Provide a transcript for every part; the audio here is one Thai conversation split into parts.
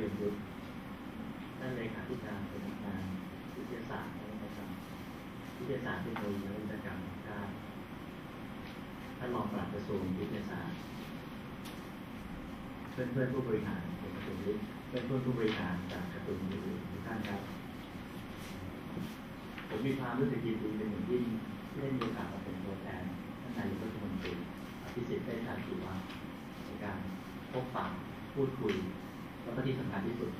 รียนรู้ท่านเลขาธิการสำนักงานวิทยาศาสตร์นะครับวิทยาศาสตร์เทคโนโลยีและวิศวกรรมชาติท่านรองปลัดกระทรวงวิทยาศาสตร์ เพื่อนเพื่อนผู้บริหารของกระทรวงวิทย์เพื่อนเพื่อนผู้บริหารจากกระทรวงอื่นๆทุกท่านครับ ผมมีความรู้สึกยินดีเป็นอย่างยิ่งที่ได้มีโอกาสมาเป็นตัวแทนท่านนายกรัฐมนตรีอภิสิทธิ์ได้ชัดถือว่าในการพบปะพูดคุย แล้วก็ที่สำคัญที่สุด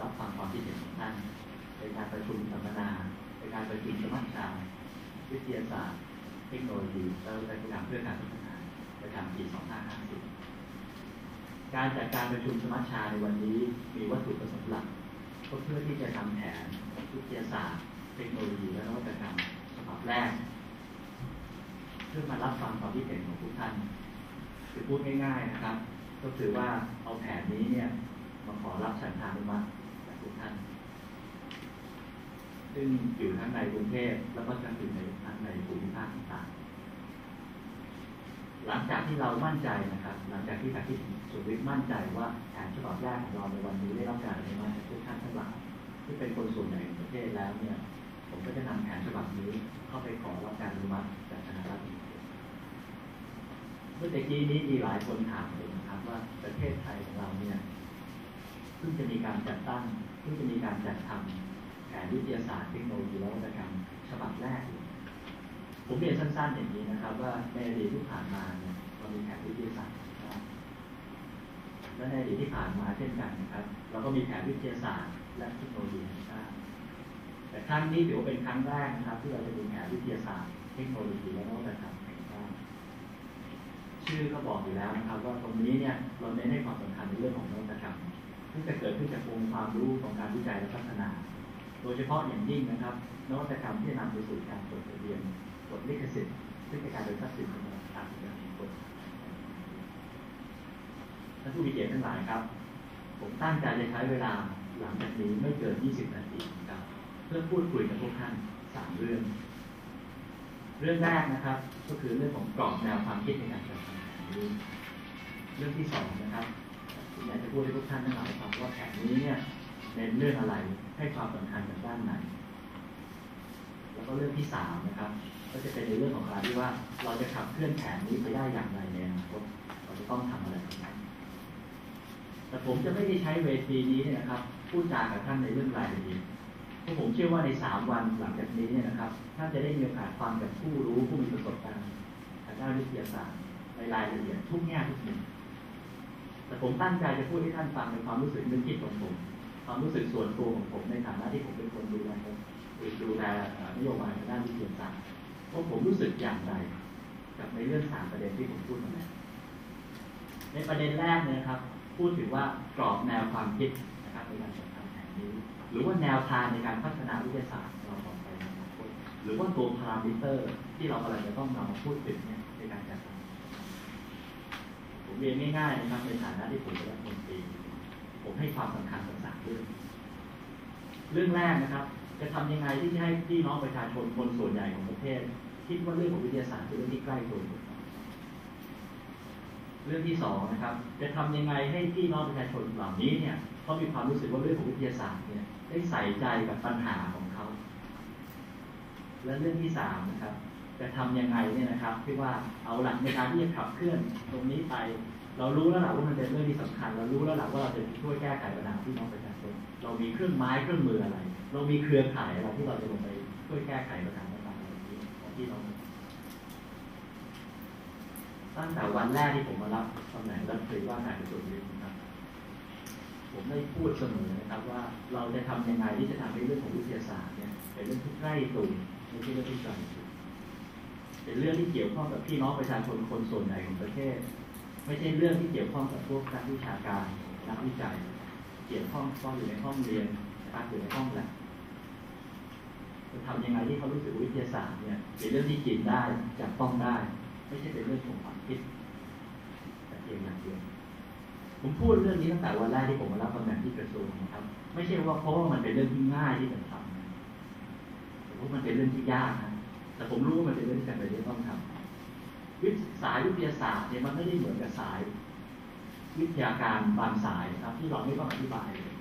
รับฟังความคิดเห็นของท่านในการประชุมสัมมนาในการประชุมสมัชชาวิทยาศาสตร์ เทคโนโลยีและวิทยาการเพื่อการพัฒนาประจำปี 2550 การจัดการประชุมสมัชชาในวันนี้มีวัตถุประสงค์หลักก็เพื่อที่จะทำแผนวิทยาศาสตร์ เทคโนโลยี และนวัตกรรมฉบับแรกเพื่อมารับฟังความคิดเห็นของทุกท่านคือพูดง่ายๆนะครับ ก็คือว่าเอาแผนนี้เนี่ย มาขอรับฉันทานุมัติจากทุกท่าน ซึ่งอยู่ทั้งในกรุงเทพแล้วก็ทั้งอยู่ในทั้งในภูมิภาคต่างๆหลังจากที่เรามั่นใจนะครับ หลังจากที่ทางที่สุวิทย์มั่นใจว่าแผนฉบับแรกของเราในวันนี้ได้รับการอนุมัติจากทุกท่านทั้งหลายที่เป็นคนส่วนใหญ่ของประเทศแล้วเนี่ย ผมก็จะนำแผนฉบับนี้เข้าไปขอรับการอนุมัติจากคณะรัฐมนตรีเมื่อตะกี้นี้มีหลายคนถามผมนะครับว่าประเทศไทยของเราเนี่ย เพิ่งจะมีการจัดตั้งเพิ่งจะมีการจัดทำแผนวิทยาศาสตร์เทคโนโลยีและวัตกรรมฉบับแรก ผมเรียนสั้นๆอย่างนี้นะครับ ว่าในอดีตที่ผ่านมาเนี่ยเรามีแผนวิทยาศาสตร์นะและในอดีตที่ผ่านมาเช่นกันนะครับ เราก็มีแผนวิทยาศาสตร์ และเทคโนโลยีแห่งชาติแต่ครั้งนี้ถือว่าเป็นครั้งแรกนะครับ ที่เราจะดูแผนวิทยาศาสตร์เทคโนโลยีและนวัตกรรมแห่งชาติชื่อก็บอกอยู่แล้วนะครับ ว่าตรงนี้เนี่ยเราเน้นให้ความสำคัญในเรื่องของนวัตกรรม ที่จะเกิดขึ้นจากองค์ความรู้ของการวิจัยและพัฒนา โดยเฉพาะอย่างยิ่งนะครับนวัตกรรมที่นำไปสู่การจดทะเบียนจดลิขสิทธิ์ซึ่งเป็นการโดยทรัพย์สินของทางส่วนบุคคลท่านผู้มีเกียรติทั้งหลายครับ ผมตั้งใจจะใช้เวลาหลังจากนี้ไม่เกิน 20 นาทีครับ เพื่อพูดคุยกับพวกท่านสามเรื่อง เรื่องแรกนะครับ ก็คือเรื่องของกรอบแนวความคิดในการจัดทำแผนนี้เรื่องที่สองนะครับ อยากจะพูดให้ทุกท่านทั้งหลายฟังว่าแผนนี้เนี่ยเน้นเรื่องอะไรให้ความสำคัญกับด้านไหน แล้วก็เรื่องที่สามนะครับ ก็จะเป็นในเรื่องของการที่ว่าเราจะขับเคลื่อนแผนนี้ไปได้อย่างไรในอนาคตเราจะต้องทำอะไรบ้างแต่ผมจะไม่ได้ใช้เวทีนี้เนี่ยนะครับ พูดจากับท่านในเรื่องรายละเอียดเพราะผมเชื่อว่าในสามวันหลังจากนี้เนี่ยนะครับท่านจะได้มีโอกาสฟังจากผู้รู้ผู้มีประสบการณ์ทางด้านวิทยาศาสตร์ในรายละเอียดทุกแง่ทุกมุม แต่ผมตั้งใจจะพูดให้ท่านฟังในความรู้สึกนึกคิดของผม ความรู้สึกส่วนตัวของผมในฐานะที่ผมเป็นคนดูแลดูแลนโยบายทางด้านวิทยาศาสตร์ว่าผมรู้สึกอย่างไร กับในเรื่องสามประเด็นที่ผมพูดมาแล้วในประเด็นแรกเนี่ยนะครับ พูดถึงว่ากรอบแนวความคิดนะครับในการจัดทำแผนนี้ หรือว่าแนวทางในการพัฒนาวิทยาศาสตร์เราต่อไปในอนาคตหรือว่าตัวพารามิเตอร์ที่เรากำลังจะต้องนำมาพูดถึงเนี่ยในการจัด เรียนง่ายๆนะครับในฐานะที่ผมเป็นรัฐมนตรีผมให้ความสำคัญกับสามเรื่อง เรื่องแรกนะครับ จะทำยังไงที่จะให้พี่น้องประชาชนคนส่วนใหญ่ของประเทศ คิดว่าเรื่องของวิทยาศาสตร์เป็นเรื่องที่ใกล้ตัวเรื่องที่สองนะครับ จะทำยังไงให้พี่น้องประชาชนเหล่านี้เนี่ยเขามีความรู้สึกว่าเรื่องของวิทยาศาสตร์เนี่ยได้ใส่ใจกับปัญหาของเขาและเรื่องที่สามนะครับ จะทำยังไงเนี่ยนะครับที่ว่าเอาหลักในการที่จะขับเคลื่อนตรงนี้ไป เรารู้แล้วแหละว่ามันเป็นเรื่องที่สำคัญ เรารู้แล้วแหละว่าเราจะช่วยแก้ไขปัญหาพี่น้องประชาชนเรามีเครื่องไม้เครื่องมืออะไร เรามีเครือข่ายอะไรที่เราจะลงไปช่วยแก้ไขปัญหาต่างๆเหล่านี้ของพี่น้องตั้งแต่วันแรกที่ผมมารับตำแหน่งรัฐมนตรีว่าการกระทรวงยุติธรรมนะครับผมได้พูดเสมอนะครับว่าเราจะทำยังไงที่จะทำให้เรื่องของวิทยาศาสตร์เนี่ยเป็นเรื่องที่ใกล้ตัวไม่ใช่เรื่องที่ไกล เป็นเรื่องที่เกี่ยวข้องกับพี่น้องประชาชนคนส่วนใหญ่ของประเทศ ไม่ใช่เรื่องที่เกี่ยวข้องกับพวกนักวิชาการนักวิจัย เกี่ยวข้องก็อยู่ในห้องเรียนนะครับอยู่ในห้องแลบจะทำยังไงที่เขารู้สึกวิทยาศาสตร์เนี่ยเป็นเรื่องที่กินได้จับต้องได้ ไม่ใช่เป็นเรื่องของความคิดแต่เพียงอย่างเดียวผมพูดเรื่องนี้ตั้งแต่วันแรกที่ผมมารับตำแหน่งที่กระทรวงนะครับ ไม่ใช่ว่าเพราะว่ามันเป็นเรื่องที่ง่ายที่จะทำแต่ว่ามันเป็นเรื่องที่ยากนะ แต่ผมรู้ว่ามันเป็นเรื่องที่จำเป็นที่ต้องทำวิสายวิทยาศาสตร์เนี่ยมันไม่ได้เหมือนกับสาย วิทยาการบางสายครับ ที่เราไม่ต้องอธิบายเลย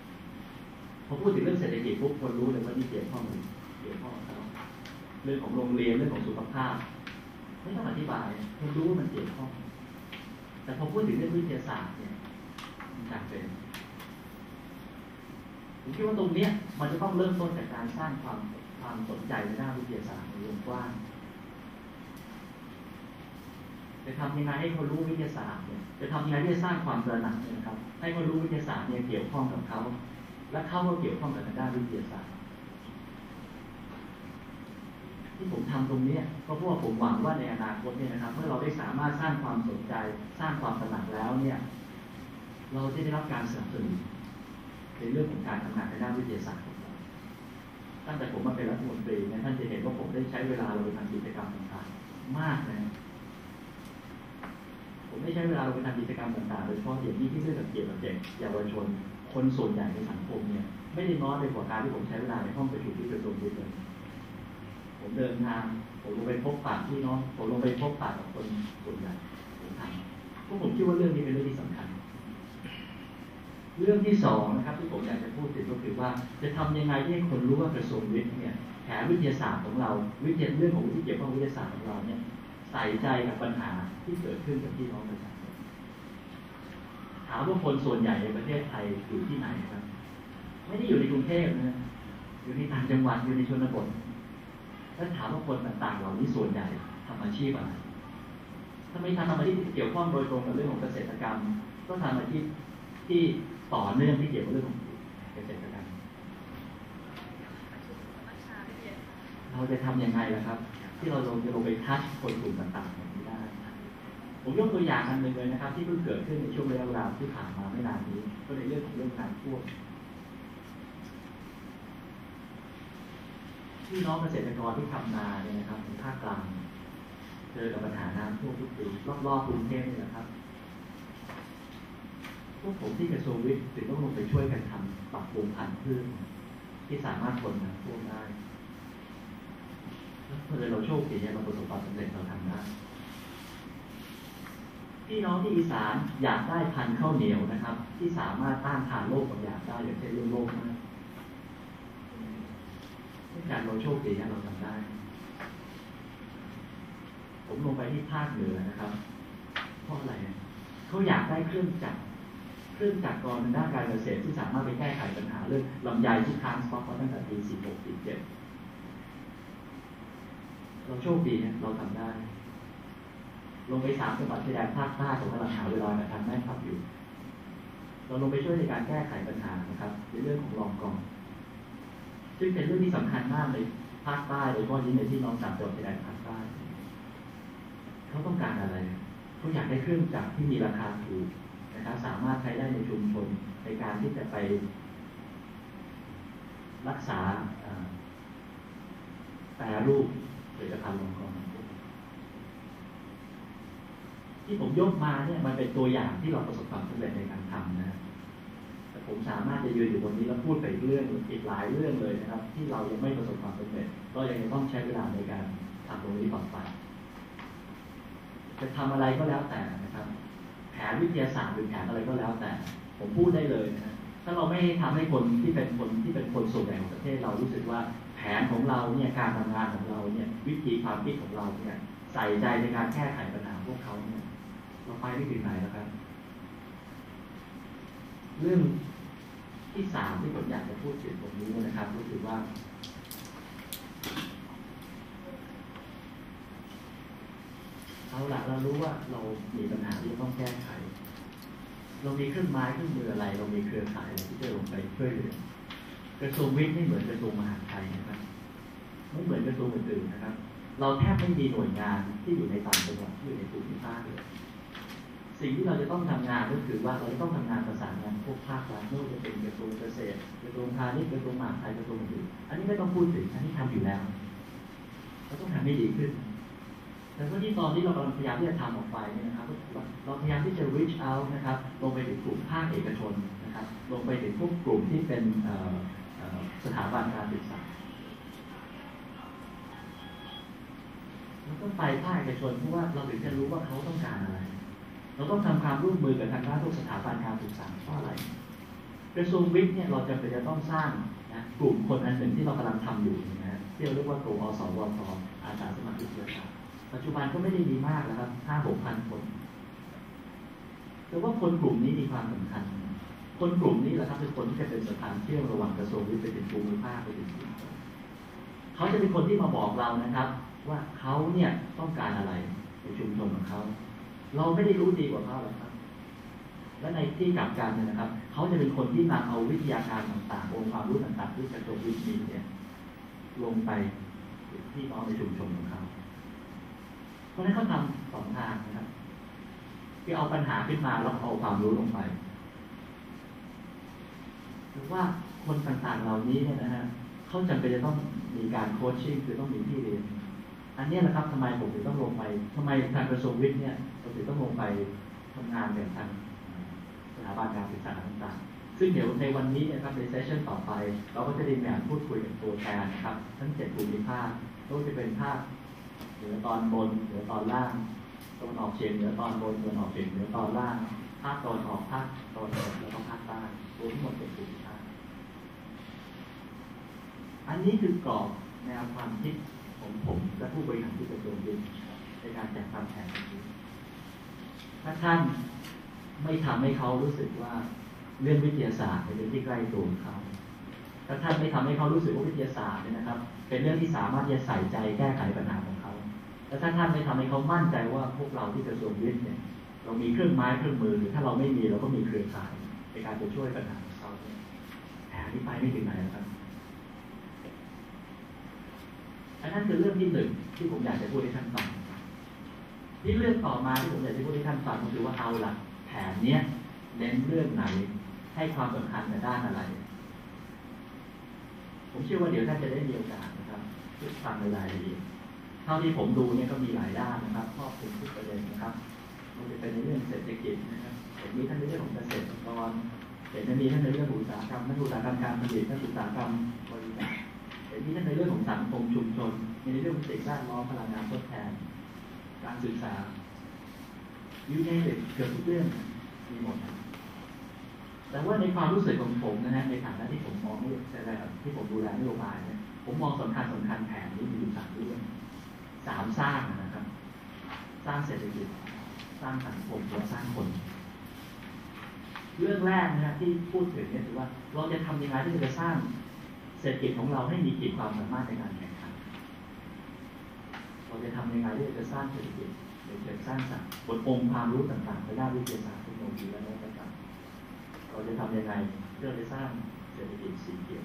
พอพูดถึงเรื่องเศรษฐกิจปุ๊บคนรู้เลยว่านี่เกี่ยวข้องเกี่ยวข้องกับเขาเรื่องของโรงเรียนเรื่องของสุขภาพ ไม่ต้องอธิบายคนรู้ว่ามันเกี่ยวข้อง แต่พอพูดถึงเรื่องวิทยาศาสตร์เนี่ยมันจำเป็นผมคิดว่าตรงเนี้ยมันจะต้องเริ่มต้นจากการสร้างความ ความสนใจในด้านวิทยาศาสตร์ในวงกว้างจะทำยังไงให้เขารู้วิทยาศาสตร์เนี่ยจะทำยังไงที่จะสร้างความตระหนักเนี่ยนะครับ ให้เขารู้วิทยาศาสตร์เนี่ยเกี่ยวข้องกับเขา และเขาก็เกี่ยวข้องกับทางด้านวิทยาศาสตร์ ที่ผมทำตรงเนี้ยก็เพราะว่าผมหวังว่าในอนาคตเนี่ยนะครับ เมื่อเราได้สามารถสร้างความสนใจ สร้างความตระหนักแล้วเนี่ย เราจะได้รับการสนับสนุนในเรื่องของการทำงานในด้านวิทยาศาสตร์ ตั้งแต่ผมมาเป็นรัฐมนตรีเนี่ยท่านจะเห็นว่าผมได้ใช้เวลาลงไปทำกิจกรรมต่างๆมากนะผมได้ใช้เวลาลงไปทำกิจกรรมต่างๆโดยเฉพาะอย่างยิ่งที่เรื่องเกี่ยวกับเด็กเยาวชน คนส่วนใหญ่ในสังคมเนี่ยไม่ได้น้อยไปกว่าการที่ผมใช้เวลาในห้องประชุมที่กระทรวงยุติธรรมผมเดินทางผมลงไปพบปะพี่น้องผมลงไปพบปะกับคนส่วนใหญ่ผมทำเพราะผมคิดว่าเรื่องนี้เป็นเรื่องที่สำคัญ เรื่องที่สองนะครับที่ผมอยากจะพูดถึงก็คือว่า จะทำยังไงให้คนรู้ว่ากระทรวงวิทย์เนี่ยแผนวิทยาศาสตร์ของเรา วิทยาเรื่องของที่เกี่ยวข้องวิทยาศาสตร์ของเราเนี่ยใส่ใจกับปัญหาที่เกิดขึ้นกับพี่น้องประชาชนถามว่าคนส่วนใหญ่ในประเทศไทยอยู่ที่ไหนครับ ไม่ได้อยู่ในกรุงเทพนะอยู่ในต่างจังหวัดอยู่ในชนบทแล้วถามว่าคนต่างๆเหล่านี้ส่วนใหญ่ทำอาชีพอะไรถ้าไม่ทำอาชีพที่เกี่ยวข้องโดยตรงกับเรื่องของเกษตรกรรม ก็ทำอาชีพที่ ต่อเนื่องที่เกี่ยวกับเรื่องของเกษตรกรรมเราจะทำยังไงล่ะครับ ที่เราลงจะลงไปทัชคนกลุ่มต่างๆแบบนี้ได้ ผมยกตัวอย่างอันหนึ่งเลยนะครับ ที่เพิ่งเกิดขึ้นในช่วงระยะเวลาที่ผ่านมาไม่นานนี้ ก็ในเรื่องของเรื่องการท่วมพี่น้องเกษตรกรที่ทำนาเนี่ยนะครับในภาคกลางเจอกับปัญหาน้ำท่วมทุกปีรอบๆกรุงเทพนี่แหละครับ วกผมที่กระทรวงวิทย์ถึงต้องลงไปช่วยกันทำปรับปรุงพันธุ์พืชที่สามารถทนน้ำท่วมได้เมื่อเราโชคดีเราประสบความสำเร็จเราทำได้พี่น้องที่อีสานอยากได้พันธุ์ข้าวเหนียวนะครับ ที่สามารถต้านทานโรคบางอย่างได้อย่างเช่นเรื่องโรคมากกอย่างเราโชคดีเราทำได้ ผมลงไปที่ภาคเหนือนะครับ เพราะอะไรเขาอยากได้เครื่องจักร เครื่องจักรกรในด้านการเกษตรที่สามารถไปแก้ไขปัญหาเรื่องลำไยที่ค้างสต็อกมาตั้งแต่ปี 46 47 เราโชคดีนี่ยเราทำได้ ลงไปสามจังหวัดชายแดนภาคใต้ผมกำลังหาเวลามาทำแม่ทับอยู่ เราลงไปช่วยในการแก้ไขปัญหานะครับ ในเรื่องของรองกอง ซึ่งเป็นเรื่องที่สำคัญมากในภาคใต้โดยเฉพาะยิ่งในที่น้องสามจังหวัดชายแดนภาคใต้เขาต้องการอะไรเขาอยากได้เครื่องจักรที่มีราคาถูก นะครับสามารถใช้ได้ในชุมชนในการที่จะไปรักษาแปรรูปผลิตภัณฑ์ลงกองที่ผมยกมาเนี่ยมันเป็นตัวอย่างที่เราประสบความสำเร็จในการทำนะแต่ผมสามารถจะยืนอยู่ตรงนี้แล้วพูดไปเรื่องอีกหลายเรื่องเลยนะครับ ที่เรายังไม่ประสบความสำเร็จก็ยังต้องใช้เวลาในการทำตรงนี้ต่อไปจะทำอะไรก็แล้วแต่นะครับ นวิทยาศาสตร์หรือแผนอะไรก็แล้วแต่ ผมพูดได้เลยนะถ้าเราไม่ทำให้คนที่เป็นคนที่เป็นคนส่วนใหญ่ของประเทศเรารู้สึกว่าแผนของเราเนี่ยการทำงานของเราเนี่ยวิธีความคิดของเราเนี่ยใส่ใจในการแก้ไขปัญหาพวกเขาเนี่ยเราไปไม่ถึงไหนแล้วครับ เรื่องที่สามที่ผมอยากจะพูดถึงตรงนี้นะครับก็คือว่า เอาละเรารู้ว่าเรามีปัญหาที่ต้องแก้ไข เรามีเครื่องไม้เครื่องมืออะไร เรามีเครือข่ายอะไรที่จะลงไปช่วยเหลือกระทรวงวิทย์ไม่เหมือนกระทรวงมหาดไทยนะครับไม่เหมือนกระทรวงอื่นๆนะครับ เราแทบไม่มีหน่วยงานที่อยู่ในต่างจังหวัดที่อยู่ในภูมิภาคเลยสิ่งที่เราจะต้องทำงานก็คือว่าเราจะต้องทำงานประสานงานพวกภาครัฐไม่ว่าจะเป็นกระทรวงเกษตรกระทรวงพาณิชย์กระทรวงมหาดไทยกระทรวงอื่นอันนี้ไม่ต้องพูดถึงอันนี้ทำอยู่แล้ว เราต้องทำให้ดีขึ้น แต่ว่าที่ตอนนี้เรากำลังพยายามที่จะทำออกไปเนี่ยนะครับเราพยายามที่จะ reach out นะครับลงไปถึงกลุ่มภาคเอกชนนะครับลงไปถึงพวกกลุ่มที่เป็นสถาบันการศึกษาเราต้องไปภาคเอกชนเพราะว่าเราถึงจะรู้ว่าเขาต้องการอะไร เราต้องทำความร่วมมือกับทางด้านทุกสถาบันการศึกษาเพราะอะไรกระทรวงวิทย์เนี่ยเราจะเป็นจะต้องสร้างนะกลุ่มคนอันหนึ่งที่เรากำลังทำอยู่นะฮะที่เราเรียกว่าตัวอสวทอาสาสมัครวิทยาศาสตร์ ปัจจุบันก็ไม่ได้มีมากนะครับห้าหกพันคน แต่ว่าคนกลุ่มนี้มีความสำคัญ คนกลุ่มนี้แหละครับคือคนที่จะเป็นสถานเชื่อมระหว่างกระทรวงวิทย์ไปถึงภูมิภาคไปถึงเขาจะเป็นคนที่มาบอกเรานะครับ ว่าเขาเนี่ยต้องการอะไรในชุมชนของเขา เราไม่ได้รู้ดีกว่าเขาหรอกครับ และในที่กลับกันเนี่ยนะครับ เขาจะเป็นคนที่นำเอาวิทยาการต่างๆองค์ความรู้ต่างๆที่กระทรวงวิทย์มีเนี่ยลงไปที่น้องในชุมชนของเขา ราะนั้นเขาทำสองทางนะครับคือเอาปัญหาขึ้นมาแล้วเอาความรู้ลงไปหรือว่าคนต่างๆเหล่านี้เนี่ยนะฮะเขาจำเป็นจะต้องมีการโคชชิ่งคือต้องมีที่เรียนอันนี้แหละครับทำไมผมถึงต้องลงไปทำไมทางกระทรวงวิทย์เนี่ยเราถึงต้องลงไปทำงานแบบทางสถาบันการศึกษาต่างๆ ซึ่งเดี๋ยวในวันนี้นะครับในเซสชั่นต่อไป เราก็จะได้มีการพูดคุยกับตัวแทนนะครับ ทั้งเจ็ดภูมิภาคไม่ว่าจะเป็นภาค เหนือตอนบนเหนือตอนล่างตะวันออกเฉียงเหนือตอนบนตะวันออกเฉียงเหนือตอนล่างภาคตะวันออกภาคตะวันตกแล้วก็ภาคใต้รวมทั้งหมดเจ็ดภูมิภาคอันนี้คือกรอบแนวความคิดของผมและผู้บริหารที่กระทรวงวิทย์ในการจัดทำแผนนี้ถ้าท่านไม่ทำให้เขารู้สึกว่าเรื่องวิทยาศาสตร์เป็นเรื่องที่ใกล้ตัวเขาถ้าท่านไม่ทำให้เขารู้สึกว่าวิทยาศาสตร์เนี่ยนะครับ เป็นเรื่องที่สามารถจะใส่ใจแก้ไขปัญหาของเขา และถ้าท่านไม่ทำให้เขามั่นใจว่าพวกเราที่กระทรวงวิทย์เนี่ยเรามีเครื่องไม้เครื่องมือหรือถ้าเราไม่มีเราก็มีเครือข่ายในการจะช่วยปัญหาของเขาเนี่ยแผนนี้ไปไม่ถึงไหนนะครับอันนั้นคือเรื่องที่หนึ่งที่ผมอยากจะพูดให้ท่านฟังที่เรื่องต่อมาที่ผมอยากจะพูดให้ท่านฟังก็คือว่าเอาหละแผนเนี้ยเน้นเรื่องไหนให้ความสำคัญกับด้านอะไร ผมเชื่อว่าเดี๋ยวท่านจะได้มีโอกาสนะครับฟังในรายละเอียด ท่าที่ผมดูเนี่ยก็มีหลายด้านนะครับครอบคลุมทุกประเด็นนะครับมันจะเป็นในเรื่องเศรษฐกิจนะครับเห็นมีท่านในเรื่องของเกษตรกรเห็นมีท่านในเรื่องอุตสาหกรรมท่านอุตสาหกรรมการผลิตท่านอุตสาหกรรมบริการเห็นมีท่านในเรื่องของสังคมชุมชนในเรื่องของสิ่งแวดล้อมพลังงานทดแทน การศึกษายูเนเต็เกือบทุกเรื่องมีหมดนะแต่ว่าในความรู้สึกของผมนะฮะในฐานะที่ผมมองไม่ใช่อะไรที่ผมดูแลนโยบายเนี่ยผมมองสำคัญสำคัญแผนนี้มีอยู่สามเรื่อง สามสร้างนะครับ สร้างเศรษฐกิจ สร้างสังคมและสร้างคน เรื่องแรกนะที่พูดถึงเนี่ยคือว่าเราจะทำยังไงที่จะสร้างเศรษฐกิจของเราให้มีขีดความสามารถในการแข่งขันเราจะทำยังไงที่จะสร้างเศรษฐกิจหรือจะสร้างสรรค์บนองค์ความรู้ต่างๆในด้านวิทยาศาสตร์เทคโนโลยีและนวัตกรรมเราจะทำยังไงเพื่อจะสร้างเศรษฐกิจสีเขียว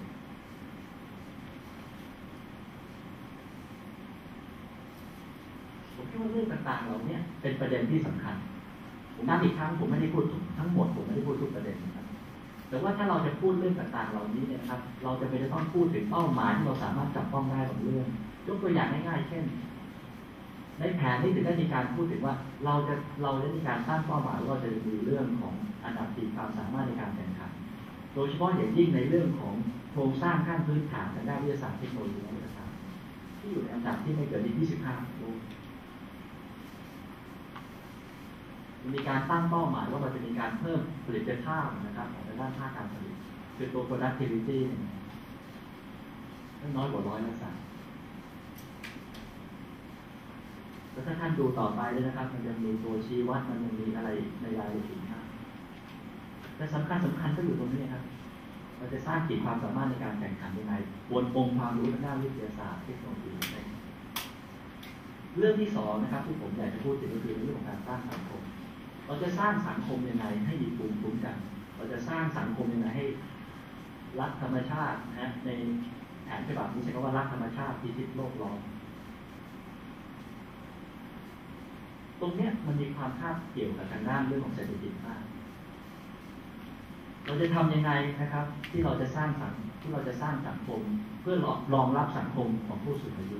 ผมคิดว่า เรื่องต่างๆเหล่านี้เป็นประเด็นที่สำคัญน้ำอีกครั้งผมไม่ได้พูดทั้งหมดผมไม่ได้พูดทุกประเด็นนะครับแต่ว่าถ้าเราจะพูดเรื่องต่างๆ เหล่านี้เนี่ยครับ เราจะไปจะต้องพูดถึงเป้าหมายที่เราสามารถจับต้องได้ของเรื่อง ยกตัวอย่างง่ายๆ เช่น ในแผนนี้ถึงได้มีการพูดถึงว่าเราจะเราได้มีการตั้งเป้าหมายว่าจะดูเรื่องของอันดับสี่ความสามารถในการแข่งขัน โดยเฉพาะอย่างยิ่งในเรื่องของโครงสร้างขั้นพื้นฐานทางด้านวิทยาศาสตร์เทคโนโลยีและวิทยาศาสตร์ที่อยู่ในอันดับที่ไม่เกินที่25โลก มีการตั้งเป้าหมายว่าเราจะมีการเพิ่มผลิตภาพนะครับของด้านภาคการผลิตคือตัว productivity น,น้อยกว่าร้อยละสามแล้วถ้าท่านดูต่อไปเลยนะครับ มันจะมีตัวชี้วัดมันยังมีอะไรในรายละเอียดมากแต่สำคัญสำคัญก็อยู่ตรงนี้ครับเราจะสร้างขีดความสามารถในการแข่งขันยังไงบนองค์ความรู้ทางด้านวิทยาศาสตร์เทคโนโลยีเรื่องที่สองนะครับที่ผมอยากจะพูดถึงก็คือเรื่องของการสร้างสังคม เราจะสร้างสังคมยังไง ให้มีภูมิคุ้มกัน เราจะสร้างสังคมยังไงให้ รักธรรมชาตินะในแผนฉบับนี้ใช้คำว่ารักธรรมชาติพิชิตโลกร้อนตรงเนี้ยมันมีความคาบเกี่ยวกับทางด้านเรื่องของเศรษฐกิจมาก เราจะทำยังไงนะครับ ที่เราจะสร้างสังที่เราจะสร้างสังคม เพื่อรองรับสังคมของผู้สูงอายุ